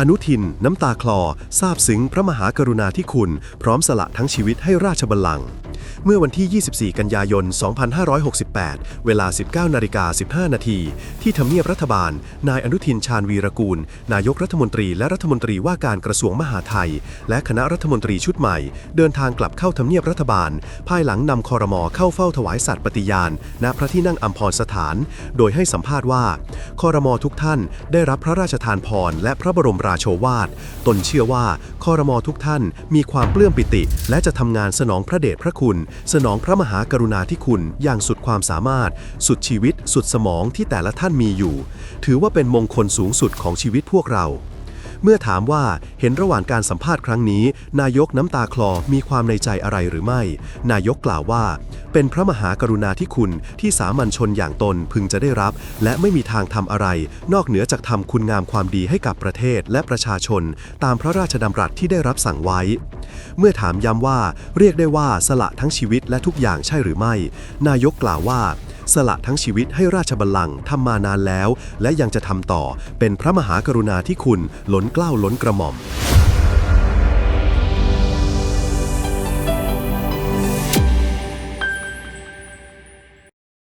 อนุทิน น้ำตาคลอซาบซึ้งพระมหากรุณาธิคุณ พร้อมสละทั้งชีวิตให้ราชบัลลังก์ เมื่อวันที่ 24 กันยายน 2568 เวลา 19นาฬิกา15 นาที ที่ทำเนียบรัฐบาล นายอนุทินชาญวีรกูล นายกรัฐมนตรีและรัฐมนตรีว่าการกระทรวงมหาดไทย และคณะรัฐมนตรีชุดใหม่ เดินทางกลับเข้าทำเนียบรัฐบาล ภายหลังนำคอรมอเข้าเฝ้าถวายสัตย์ปฏิญาณ ณ พระที่นั่งอัมพรสถาน โดยให้สัมภาษณ์ว่า คอรมอทุกท่านได้รับพระราชทานพรและพระบรมราโชวาท ตนเชื่อว่าคอรมอทุกท่านมีความปลื้มปิติ และจะทำงานสนองพระเดชพระคุณสนองพระมหากรุณาธิคุณอย่างสุดความสามารถ สุดชีวิต สุดสมองที่แต่ละท่านมีอยู่ ถือว่าเป็นมงคลสูงสุดของชีวิตพวกเรา เมื่อถามว่าเห็นระหว่างการสัมภาษณ์ครั้งนี้ นายกน้ำตาคลอมีความในใจอะไรหรือไม่ นายกกล่าวว่า เป็นพระมหากรุณาธิคุณที่สามัญชนอย่างตนพึงจะได้รับ และไม่มีทางทำอะไร นอกเหนือจากทำคุณงามความดีให้กับประเทศและประชาชน ตามพระราชดำรัสที่ได้รับสั่งไว้ เมื่อถามย้ำว่าเรียกได้ว่าสละทั้งชีวิตและทุกอย่างใช่หรือไม่ นายกกล่าวว่า สละทั้งชีวิตให้ราชบัลลังก์ทำมานานแล้ว และยังจะทำต่อเป็นพระมหากรุณาธิคุณล้นเกล้าล้นกระหม่อม